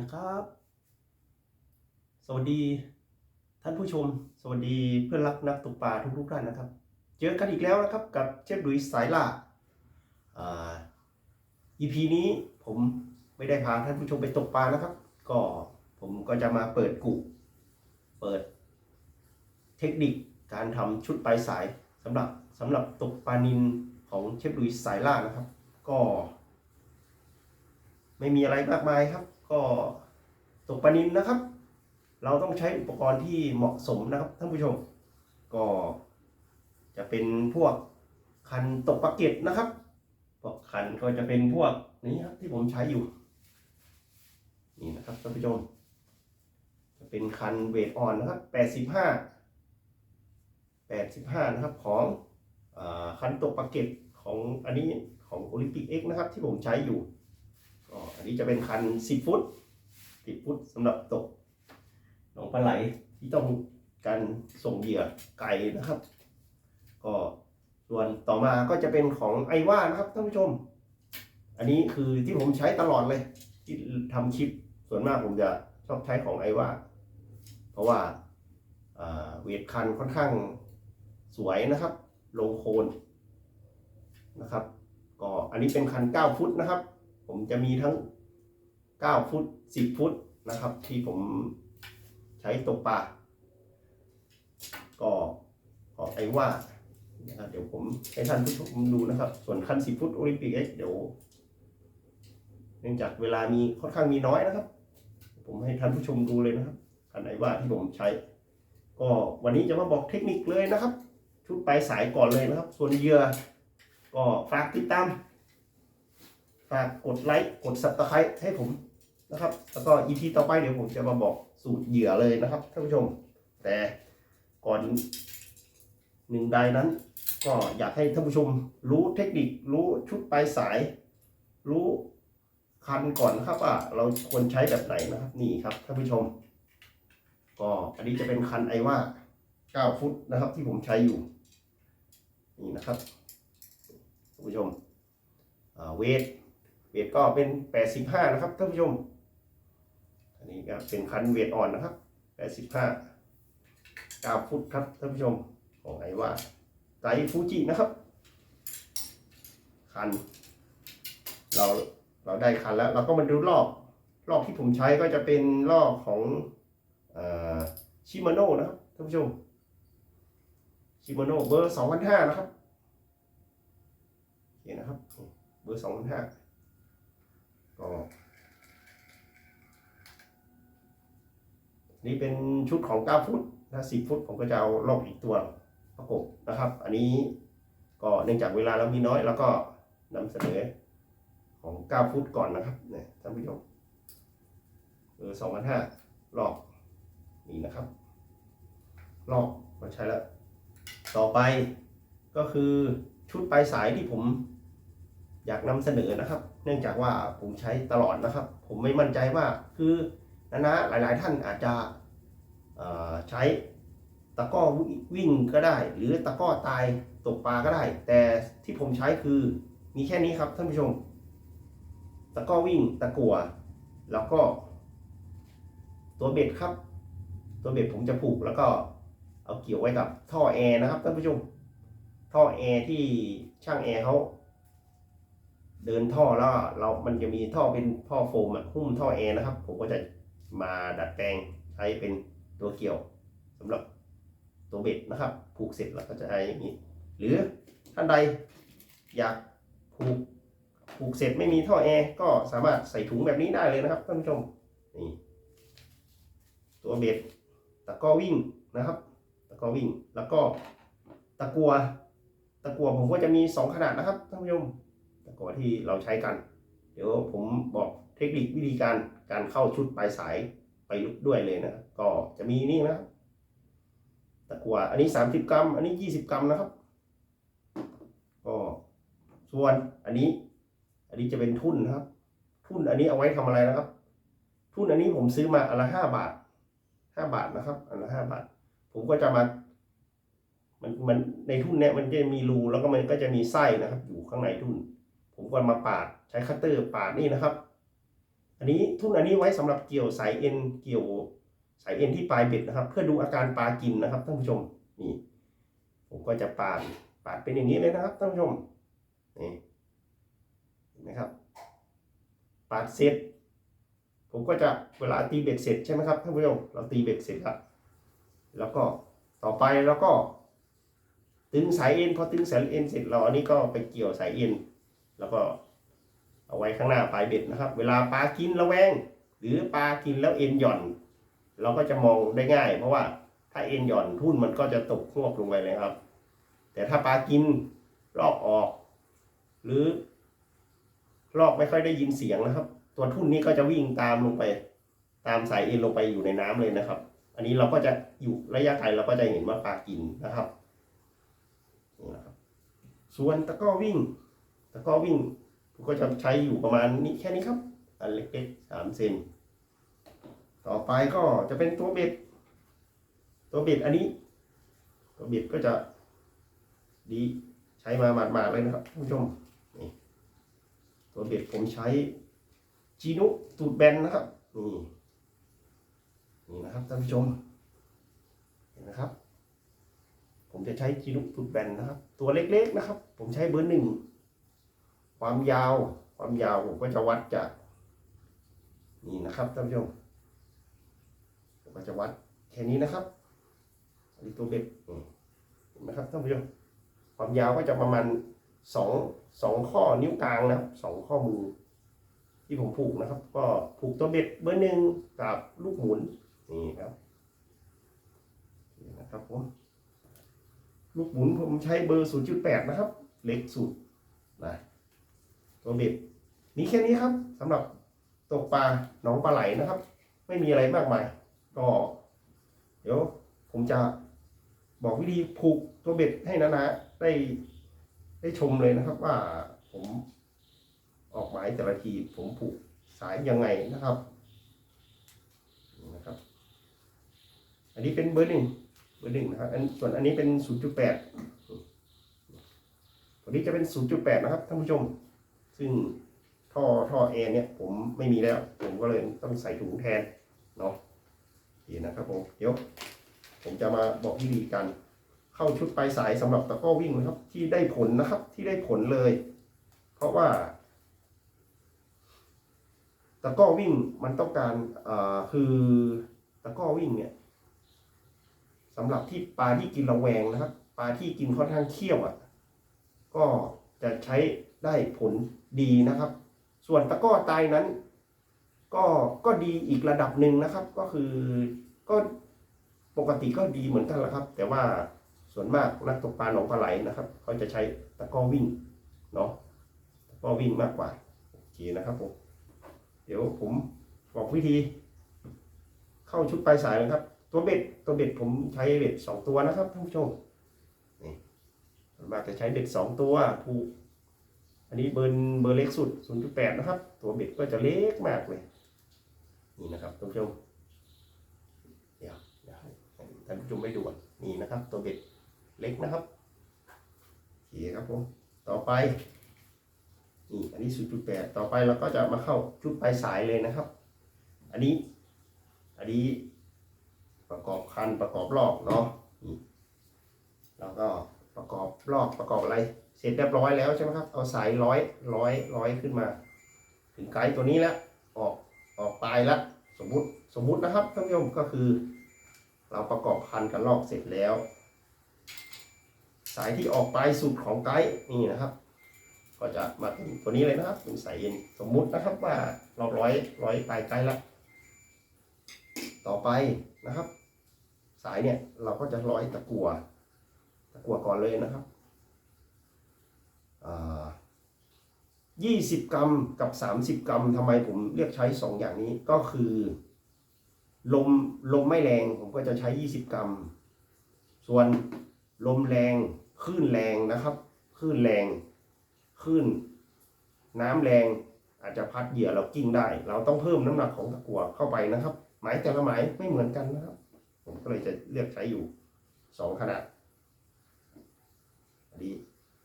นะครับ สวัสดีท่านผู้ชม สวัสดีเพื่อนรักนักตกปลาทุกๆท่านนะครับ เจอกันอีกแล้วนะครับกับเชฟดุยสายล่าอ่า EP นี้ผมไม่ได้พาท่านผู้ชมไปตกปลานะครับ ก็ผมก็จะมาเปิดกุเปิดเทคนิคการทำชุดปลายสายสำหรับสำหรับตกปลานินของเชฟดุยสายล่านะครับ ก็ ไม่มีอะไรมากมายครับ ก็ตกปลานินนะครับ เราต้องใช้อุปกรณ์ที่เหมาะสมนะครับท่านผู้ชม ก็จะเป็นพวกคันตกปลาเก็ตนะครับพวกคันก็จะเป็นพวกนี้ครับที่ผมใช้อยู่ นี่นะครับท่านผู้ชม จะเป็นคันเวทอ่อนนะครับ85 85นะครับของอคันตกปลาเก็ตของอันนี้ของโอลิมปิกเอ็กนะครับที่ผมใช้อยู่ ก็อันนี้จะเป็นคัน 10 ฟุต 10 ฟุตสำหรับตกหนองปลาไหลที่ต้องการส่งเหยื่อไก่นะครับ ก็ส่วนต่อมาก็จะเป็นของไอว่านะครับท่านผู้ชม อันนี้คือที่ผมใช้ตลอดเลยที่ทำคลิปส่วนมากผมจะชอบใช้ของไอว่าเพราะว่าเวทคันค่อนข้างสวยนะครับ ลงโคนนะครับ ก็อันนี้เป็นคัน 9 ฟุตนะครับ ผมจะมีทั้ง 9 ฟุต 10 ฟุตนะครับ ที่ผมใช้ตกปลาก็ขอไอว่านะครับเดี๋ยวผมให้ท่านผู้ชมดูนะครับ ส่วนคัน 10 ฟุตโอลิมปิกเอ็กเดี๋ยวเนื่องจากเวลามีค่อนข้างมีน้อยนะครับ ผมให้ท่านผู้ชมดูเลยนะครับคันไอว่าที่ผมใช้ ก็วันนี้จะมาบอกเทคนิคเลยนะครับ ชุดปลายสายก่อนเลยนะครับ ส่วนเหยื่อก็ฝากติดตาม ฝากกดไลค์กด subscribe ให้ผมนะครับ แล้วก็ EP ต่อไปเดี๋ยวผมจะมาบอกสูตรเหยื่อเลยนะครับท่านผู้ชม แต่ก่อนหนึ่งใดนั้น ก็อยากให้ท่านผู้ชม รู้เทคนิครู้ชุดปลายสาย รู้คันก่อนนะครับว่าเราควรใช้แบบไหนนะครับ นี่ครับท่านผู้ชม ก็อันนี้จะเป็นคันไอว่า9ฟุตนะครับ ที่ผมใช้อยู่นี่นะครับท่านผู้ชมเวท วทก็เป็น 85 นะครับท่านผู้ชม อันนี้ก็เป็นคันเวทอ่อนนะครับ 85 9 ฟุตครับท่านผู้ชมของไอว่าไกฟูจินะครับ คัน เราเราได้คันแล้ว เราก็มาดูรอบ รอบที่ผมใช้ก็จะเป็นรอบของชิมาโน่นะครับท่านผู้ชมชิมาโน่เบอร์ 2005 นะครับโอเคนะครับ เบอร์ 2005 ก็ นี่เป็นชุดของ 9 ฟุตถ้า10 ฟุตผมก็จะเอาลอกอีกตัวประกบนะครับ อันนี้ก็เนื่องจากเวลาเรามีน้อย แล้วก็นำเสนอของ 9 ฟุตก่อนนะครับเนี่ยท่านผู้ชมเออ2005ลอกนี่นะครับลอกมาใช้แล้ว ต่อไปก็คือชุดปลายสายที่ผม อยากนำเสนอนะครับ เนื่องจากว่าผมใช้ตลอดนะครับ ผมไม่มั่นใจว่าคือนะนะหลาย ๆ ท่านอาจจะใช้ตะก้อวิ่งก็ได้ หรือตะก้อตายตกปลาก็ได้ แต่ที่ผมใช้คือมีแค่นี้ครับท่านผู้ชม ตะก้อวิ่งตะกัวแล้วก็ ตัวเบ็ดครับ ตัวเบ็ดผมจะผูกแล้วก็เอาเกี่ยวไว้กับท่อแอร์นะครับท่านผู้ชม ท่อแอร์ที่ช่างแอร์เขา เดินท่อแล้วเรา มันจะมีท่อเป็นท่อโฟมอะหุ้มท่อแอร์นะครับ ผมก็จะมาดัดแปลงใช้เป็นตัวเกี่ยวสำหรับตัวเบ็ดนะครับ ผูกเสร็จแล้วก็จะใช้อย่างนี้ หรือท่านใดอยากผูกผูกเสร็จไม่มีท่อแอร์ก็สามารถใส่ถุงแบบนี้ได้เลยนะครับท่านผู้ชมนี่ตัวเบ็ดตะก้อวิ่งนะครับตะก้อวิ่งแล้วก็ตะกัวตะกัวผมก็จะมีสองขนาดนะครับท่านผู้ชม กั่วที่เราใช้กัน เดี๋ยวผมบอกเทคนิควิธีการการเข้าชุดปลายสายไปลุกด้วยเลยนะก็จะมีนี่นะตะกั่วอันนี้ 30 กรัม อันนี้ 20 กรัมนะครับก็ส่วนอันนี้ อันนี้จะเป็นทุ่นนะครับ ทุ่นอันนี้เอาไว้ทำอะไรนะครับ ทุ่นอันนี้ผมซื้อมาอันละห้าบาทห้าบาทนะครับอันละห้าบาท ผมก็จะมามันมันในทุ่นเนี่ยมันจะมีรูแล้วก็มันก็จะมีไส้นะครับ อยู่ข้างในทุ่น ผมก็มาปาดใช้คัตเตอร์ปาดนี่นะครับ อันนี้ทุ่นอันนี้ไว้สำหรับเกี่ยวสายเอ็นเกี่ยวสายเอ็นที่ปลายเบ็ดนะครับ เพื่อดูอาการปลากินนะครับท่านผู้ชมนี่ผมก็จะปาดปาดเป็นอย่างนี้เลยนะครับท่านผู้ชมนี่นไหมครับ ปาดเสร็จ ผมก็จะเวลาตีเบ็ดเสร็จใช่ไหมครับท่านผู้ชมเราตีเบ็ดเสร็จแล้วแล้วก็ต่อไปแล้วก็ ตึงสายเอ็นพอตึงสายเอ็นเสร็จเราอันนี้ก็ไปเกี่ยวสายเอ็น แล้วก็เอาไว้ข้างหน้าปลายเบ็ดนะครับ เวลาปลากินระแวง หรือปลากินแล้วเอ็นหย่อน เราก็จะมองได้ง่าย เพราะว่าถ้าเอ็นหย่อนทุ่นมันก็จะตกหวบลงไปเลยครับ แต่ถ้าปลากินลอกออก หรือ ลอกไม่ค่อยได้ยินเสียงนะครับ ตัวทุ่นนี้ก็จะวิ่งตามลงไป ตามสายเอ็นลงไปอยู่ในน้ำเลยนะครับ อันนี้เราก็จะอยู่ระยะไกลเราก็จะเห็นว่าปลากินนะครับนี่นะครับส่วนตะก้อวิ่ง ตะกร้อวิ่งผมก็จะใช้อยู่ประมาณนี้แค่นี้ครับ อันเล็กๆสามเซนต่อไปก็จะเป็นตัวเบ็ด ตัวเบ็ดอันนี้ ตัวเบ็ดก็จะดีใช้มาหมาดๆเลยนะครับท่านผู้ชมนี่ตัวเบ็ดผมใช้จีนุตูดแบนนะครับนี่นี่นะครับท่านผู้ชมเห็นนะครับ ผมจะใช้จีนุตูดแบนนะครับ ตัวเล็กๆนะครับ ผมใช้เบอร์หนึ่ง ความยาว ความยาวผมก็จะวัดจาก นี่นะครับท่านผู้ชมผมก็จะวัดแค่นี้นะครับอันนี้ตัวเบ็ดเห็นไหมครับท่านผู้ชมความยาวก็จะประมาณสองสองข้อนิ้วกลางนะครับสองข้อมือ ที่ผมผูกนะครับ ก็ผูกตัวเบ็ดเบอร์หนึ่งกับลูกหมุนนี่ครับนี่นะครับผมลูกหมุนผมใช้เบอร์ศูนย์จุดแปดนะครับ เล็กสุดนะ ตัวเบ็ดมีแค่นี้ครับสำหรับตกปลาหนองปลาไหลนะครับ ไม่มีอะไรมากมาย ก็ เดี๋ยวผมจะบอกวิธีผูกตัวเบ็ดให้นานาได้ได้ชมเลยนะครับว่าผมออกหมายแต่ละทีผมผูกสายยังไงนะครับนะครับ อันนี้เป็นเบอร์หนึ่งเบอร์หนึ่งนะครับอันส่วนอันนี้เป็นศูนย์จุดแปดตัวนี้จะเป็นศูนย์จุดแปดนะครับท่านผู้ชม ซึ่งท่อท่อแอร์เนี่ยผมไม่มีแล้ว ผมก็เลยต้องใส่ถุงแทนเนาะนี่นะครับผมเดี๋ยวผมจะมาบอกวิธีการเข้าชุดปลายสายสำหรับตะก้อวิ่งนะครับ ที่ได้ผลนะครับที่ได้ผลเลย เพราะว่าตะก้อวิ่งมันต้องการอ่าคือตะก้อวิ่งเนี่ยสำหรับที่ปลาที่กินระแวงนะครับ ปลาที่กินค่อนข้างเคี่ยวอะ ก็จะใช้ ได้ผลดีนะครับ ส่วนตะก้อตายนั้น ก็ก็ดีอีกระดับหนึ่งนะครับ ก็คือก็ปกติก็ดีเหมือนกันแหละครับ แต่ว่าส่วนมากนักตกปลาหนองปลาไหลนะครับ เขาจะใช้ตะก้อวิ่งเนาะตะก้อวิ่งมากกว่าโอเคนะครับผมเดี๋ยวผมบอกวิธี เข้าชุดปลายสายเลยครับ ตัวเบ็ดตัวเบ็ดผมใช้เบ็ดสองตัวนะครับท่านผู้ชมนี่ส่วนมากจะใช้เบ็ดสองตัวผูก อันนี้เบอร์เบอร์เล็กสุด 0.8 นะครับ ตัวเบ็ดก็จะเล็กมากเลย นี่นะครับท่านผู้ชมเดี๋ยวท่านผู้ชมไปดูก่อนนี่นะครับ ตัวเบ็ดเล็กนะครับโอเคครับผม ต่อไปนี่อันนี้ 0.8 ต่อไปเราก็จะมาเข้าชุดปลายสายเลยนะครับ อันนี้ อันนี้ประกอบคันประกอบรอบเนาะนี่แล้วก็ประกอบรอบประกอบอะไร เสร็จเรียบร้อยแล้วใช่ไหมครับ เอาสายร้อยร้อยร้อยขึ้นมา ถึงไกด์ตัวนี้แล้วออกออกปลายแล้วสมมุติสมมุตินะครับท่านผู้ชมก็คือ เราประกอบคันกันลอกเสร็จแล้ว สายที่ออกปลายสุดของไกด์นี่นะครับ ก็จะมาถึงตัวนี้เลยนะครับเป็นสายเอ็นสมมุตินะครับว่าเราร้อยร้อยปลายไกด์แล้วต่อไปนะครับ สายเนี่ยเราก็จะร้อยตะกัวตะกัวก่อนเลยนะครับ ยี่สิบกรัมกับสามสิบกรัมทำไมผมเลือกใช้สองอย่างนี้ก็คือ ลมลมไม่แรงผมก็จะใช้ยี่สิบกรัม ส่วนลมแรงคลื่นแรงนะครับคลื่นแรงคลื่นน้ำแรงอาจจะพัดเหยื่อเรากิ้งได้ เราต้องเพิ่มน้ำหนักของตะกั่วเข้าไปนะครับ หมายแต่ละหมายไม่เหมือนกันนะครับ ผมก็เลยจะเลือกใช้อยู่สองขนาดอันนี้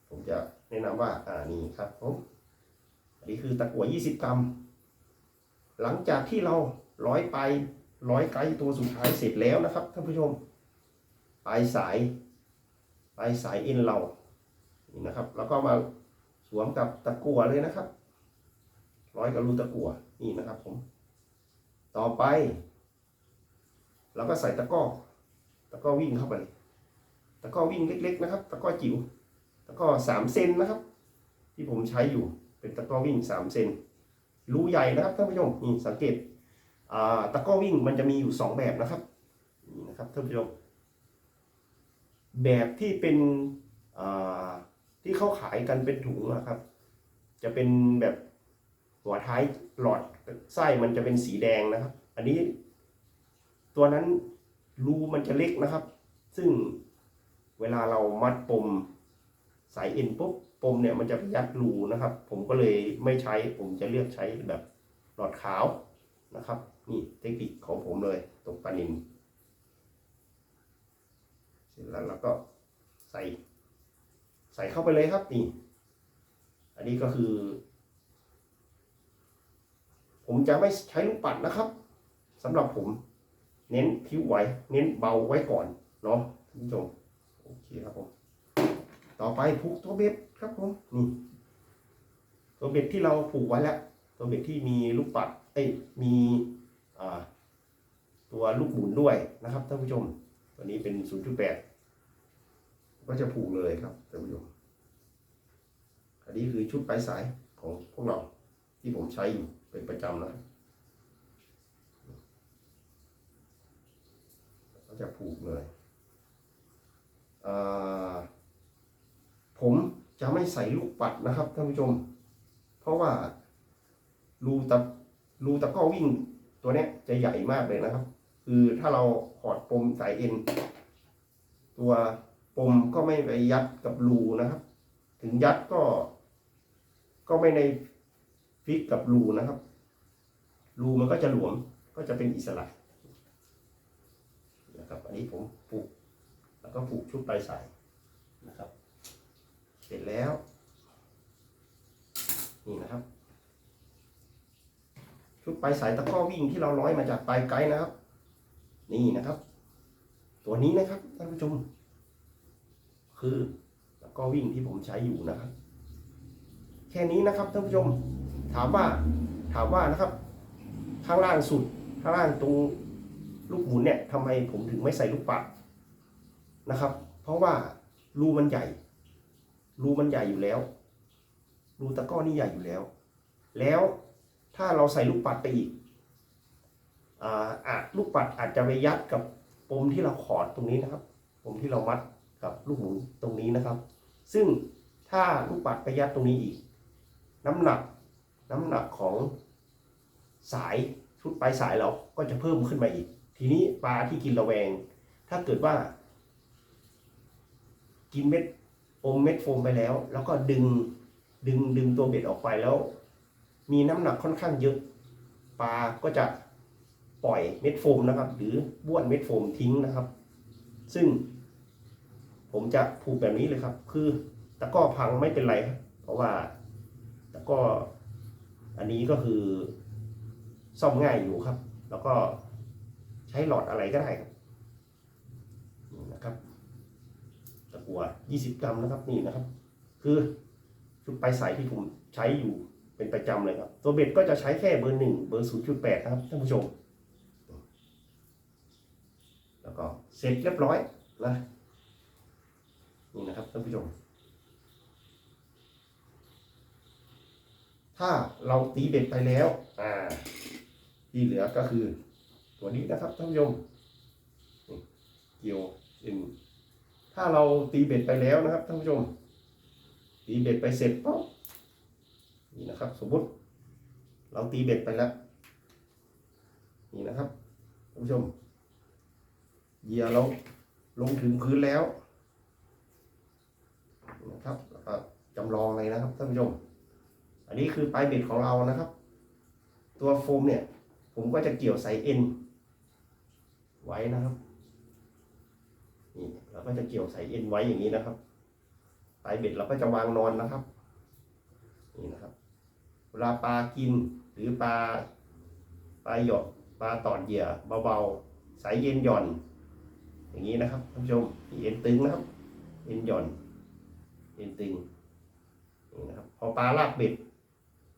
ผมจะแนะนำว่าอ่านี่ครับผมอั นนี้คือตะกั่ว20 กรัม หลังจากที่เราร้อยไปร้อยไกด์ตัวสุดท้ายเสร็จแล้วนะครับท่านผู้ชม ปลายสายปลายสายเอ็นเรานี่นะครับ แล้วก็มาสวมกับตะกั่วเลยนะครับ ร้อยกับรูตะกั่วนี่นะครับผม ต่อไปเราก็ใส่ตะก้อ ตะก้อวิ่งเข้าไป ตะก้อวิ่งเล็ก ๆ นะครับ ตะก้อจิ๋ว ตะก้อสามเซนนะครับ ที่ผมใช้อยู่ เป็นตะกร้อวิ่งสามเซนรูใหญ่นะครับท่านผู้ชมนี่สังเกตตะกร้อวิ่งมันจะมีอยู่สองแบบนะครับนี่นะครับท่านผู้ชมแบบที่เป็นที่เขาขายกันเป็นถุงนะครับ จะเป็นแบบหัวท้ายหลอดไส้มันจะเป็นสีแดงนะครับ อันนี้ ตัวนั้นรูมันจะเล็กนะครับ ซึ่งเวลาเรามัดปมสายเอ็นปุ๊บ ปมเนี่ยมันจะยัดรูนะครับ ผมก็เลยไม่ใช้ผมจะเลือกใช้แบบหลอดขาวนะครับ นี่เทคนิคของผมเลยตกปลานินเสร็จแล้วเราก็ใส่ ใส่เข้าไปเลยครับนี่ อันนี้ก็คือ ผมจะไม่ใช้ลูกปัดนะครับสำหรับผม เน้นผิวไว้ เน้นเบาไว้ก่อนเนาะท่านผู้ชมโอเคครับผม ต่อไปผูกตัวเบ็ดครับผมนี่ตัวเบ็ดที่เราผูกไว้แล้ว ตัวเบ็ดที่มีลูกปัดเอ้ยมีอ่าตัวลูกหมุนด้วยนะครับท่านผู้ชม ตัวนี้เป็น 0.8 ก็จะผูกเลยครับท่านผู้ชมอันนี้คือชุดปลายสายของพวกเราที่ผมใช้อยู่เป็นประจำนะครับก็จะผูกเลยเอ่อผม จะไม่ใส่ลูกปัดนะครับท่านผู้ชม เพราะว่ารูตะรูตะก้อวิ่งตัวเนี้ยจะใหญ่มากเลยนะครับ คือถ้าเราขอดปมสายเอ็นตัวปมก็ไม่ไปยัดกับรูนะครับ ถึงยัดก็ ก็ไม่ในฟิกกับรูนะครับ รูมันก็จะหลวมก็จะเป็นอิสระนะครับ อันนี้ผมผูก แล้วก็ผูกชุดปลายสายนะครับ ร็จแล้ว นี่นะครับชุดปลายสายตะก้อวิ่งที่เราร้อยมาจากปลายไกด์นะครับ นี่นะครับ ตัวนี้นะครับท่านผู้ชมคือตะก้อวิ่งที่ผมใช้อยู่นะครับ แค่นี้นะครับท่านผู้ชม ถามว่าถามว่านะครับ ข้างล่างสุดข้างล่างตรงลูกหมุนเนี่ยทำไมผมถึงไม่ใส่ลูกปัดนะครับ เพราะว่ารูมันใหญ่ รูมันใหญ่อยู่แล้ว รูตะก้อนี่ใหญ่อยู่แล้ว แล้วถ้าเราใส่ลูกปัดไปอีกอ่าอาจลูกปัดอาจจะไปยัดกับปมที่เราขอดตรงนี้นะครับปมที่เรามัดกับลูกหมุนตรงนี้นะครับ ซึ่งถ้าลูกปัดไปยัดตรงนี้อีก น้ำหนักน้ำหนักของสายชุดปลายสายเราก็จะเพิ่มขึ้นมาอีก ทีนี้ปลาที่กินระแวง ถ้าเกิดว่า กินเม็ด อมเม็ดโฟมไปแล้ว แล้วก็ดึงดึงดึงตัวเบ็ดออกไปแล้ว มีน้ำหนักค่อนข้างเยอะปลาก็จะปล่อยเม็ดโฟมนะครับ หรือบ้วนเม็ดโฟมทิ้งนะครับ ซึ่ง ผมจะผูกแบบนี้เลยครับ คือตะก้อพังไม่เป็นไร เพราะว่าตะก้ออันนี้ก็คือซ่อมง่ายอยู่ครับ แล้วก็ใช้หลอดอะไรก็ได้ครับนี่นะครับ ตะ กัว 20 กรัมนะครับนี่นะครับ คือชุดปลายสายที่ผมใช้อยู่เป็นประจำเลยครับ ตัวเบ็ดก็จะใช้แค่เบอร์หนึ่งเบอร์0.8นะครับท่านผู้ชม แล้วก็เสร็จเรียบร้อยนะนี่นะครับท่านผู้ชม ถ้าเราตีเบ็ดไปแล้ว อ่า ที่เหลือก็คือ ตัวนี้นะครับท่านผู้ชมเกี่ยวเอ็น ถ้าเราตีเบ็ดไปแล้วนะครับท่านผู้ชม ตีเบ็ดไปเสร็จปั๊บนี่นะครับ สมมุติ เราตีเบ็ดไปแล้ว นี่นะครับท่านผู้ชมเหยื่อเราลงถึงพื้นแล้วนะครับแล้วก็จำลองเลยนะครับท่านผู้ชม อันนี้คือปลายเบ็ดของเรานะครับ ตัวโฟมเนี่ย ผมก็จะเกี่ยวใส่เอ็นไว้นะครับ เราก็จะเกี่ยวใส่เอ็นไว้อย่างนี้นะครับปลายเบ็ดเราก็จะวางนอนนะครับ นี่นะครับ เวลาปลากินหรือปลาปลาหยดปลาตอดเหยื่อเบาๆ สายเย็นหย่อน อย่างนี้นะครับท่านผู้ชมเอ็นตึงนะครับ เอ็นหย่อน เอ็นตึงนี่นะครับ พอปลาลากเบ็ด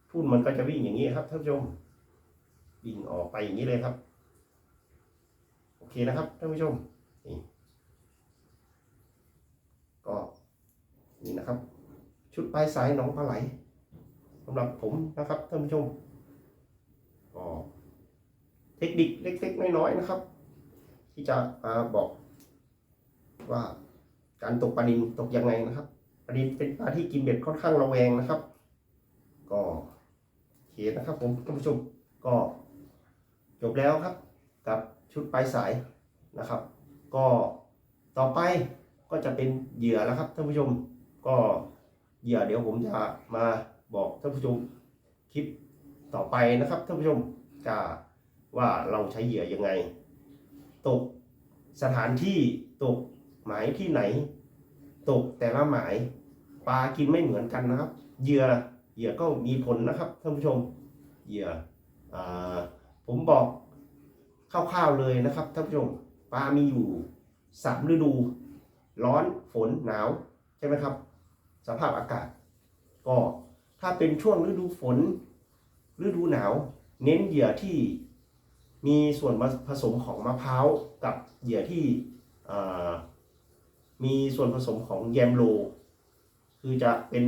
ทุ่นมันก็จะวิ่งอย่างนี้ครับท่านผู้ชมวิ่งออกไปอย่างนี้เลยครับ โอเคนะครับท่านผู้ชมนี่ก็ นี่นะครับ ชุดปลายสายหนองปลาไหลสำหรับผมนะครับท่านผู้ชมก็เทคนิคเล็ก ๆ น้อย ๆ นะครับ ที่จะมาบอกว่าการตกปลานินตกยังไงนะครับปลานินเป็นปลาที่กินเบ็ดค่อนข้างระแวงนะครับ ก็โอเคนะครับผมท่านผู้ชมก็จบแล้วครับกับชุดปลายสายนะครับ ก็ต่อไปก็จะเป็นเหยื่อแล้วครับท่านผู้ชม ก็เหยื่อเดี๋ยวผมจะมาบอกท่านผู้ชมคลิปต่อไปนะครับท่านผู้ชมจะว่าเราใช้เหยื่อยังไง ตกสถานที่ตกหมายที่ไหน ตกแต่ละหมายปลากินไม่เหมือนกันนะครับ เหยื่อเหยื่อก็มีผลนะครับท่านผู้ชมเหยื่ออผมบอกคร่าวๆเลยนะครับท่านผู้ชมปลามีอยู่สามฤดู ร้อนฝนหนาวใช่ไหมครับ สภาพอากาศ ก็ถ้าเป็นช่วงฤดูฝน ฤดูหนาว เน้นเหยื่อที่มีส่วนผสมของมะพร้าวกับเหยื่อที่มีส่วนผสมของแยมโล คือจะเป็น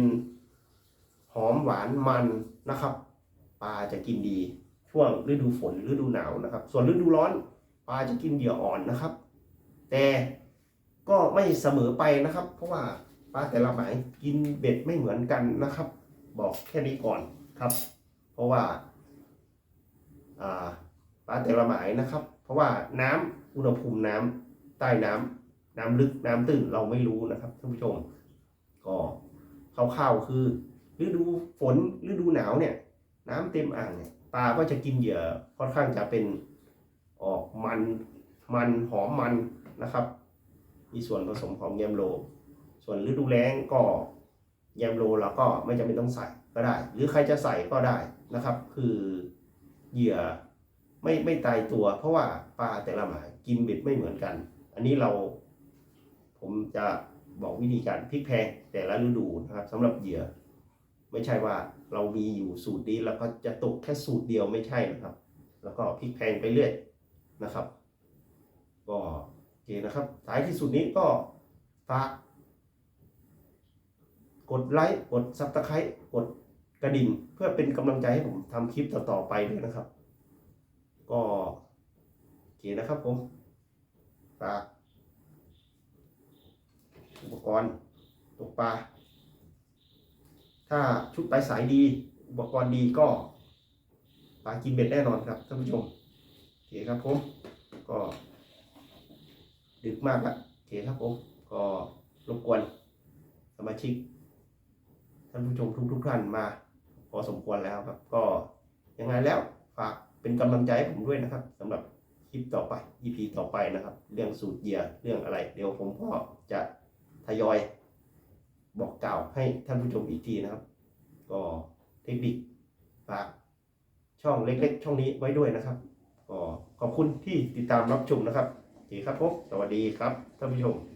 หอมหวานมันนะครับปลาจะกินดีช่วงฤดูฝนฤดูหนาวนะครับ ส่วนฤดูร้อนปลาจะกินเหยื่ออ่อนนะครับ แต่ก็ไม่เสมอไปนะครับ เพราะว่า ปลาแต่ละหมายกินเบ็ดไม่เหมือนกันนะครับ บอกแค่นี้ก่อนครับ เพราะว่าปลาแต่ละหมายนะครับ เพราะว่าน้ำอุณหภูมิน้ำใต้น้ำน้ำลึกน้ำตื้นเราไม่รู้นะครับท่านผู้ชม ก็คร่าวๆคือฤดูฝนฤดูหนาวเนี่ย น้ำเต็มอ่างเนี่ยปลาก็จะกินเหยื่อค่อนข้างจะเป็นออกมันมันหอมมันนะครับ มีส่วนผสมของแยมโล ส่วนฤดูแล้งก็แยมโลเราก็ไม่จำเป็นต้องใส่ก็ได้ หรือใครจะใส่ก็ได้นะครับ คือเหยื่อไม่ไม่ตายตัว เพราะว่าปลาแต่ละหมายกินเบ็ดไม่เหมือนกัน อันนี้เรา ผมจะบอกวิธีการพลิกแพงแต่ละฤดูนะครับสำหรับเหยื่อ ไม่ใช่ว่าเรามีอยู่สูตรนี้แล้วก็จะตกแค่สูตรเดียวไม่ใช่นะครับ แล้วก็พลิกแพงไปเรื่อยนะครับ ก็โอเคนะครับท้ายที่สุดนี้ก็ฝาก กดไลค์กดซับสไครต์กดกระดิ่ง เพื่อเป็นกำลังใจให้ผมทำคลิปต่อๆไปด้วยนะครับ ก็โอเคนะครับผมฝากอุปกรณ์ตกปลาถ้าชุดปลายสายดี อุปกรณ์ดีก็ปลากินเบ็ดแน่นอนครับท่านผู้ชมโอเคครับผมก็ดึกมากละโอเคครับผมก็รบกวนสมาชิก ท่านผู้ชมทุกๆท่านมา พอสมควรแล้วครับ ก็ยังไงแล้วฝากเป็นกำลังใจให้ผมด้วยนะครับสำหรับคลิปต่อไป EP ต่อไปนะครับ เรื่องสูตรเยื่อเรื่องอะไร เดี๋ยวผมก็จะทยอยบอกกล่าวให้ท่านผู้ชมอีกทีนะครับ ก็เทคนิคฝากช่องเล็กๆ ช่องนี้ไว้ด้วยนะครับก็ขอบคุณที่ติดตามรับชมนะครับโอเคครับผมสวัสดีครับท่านผู้ชม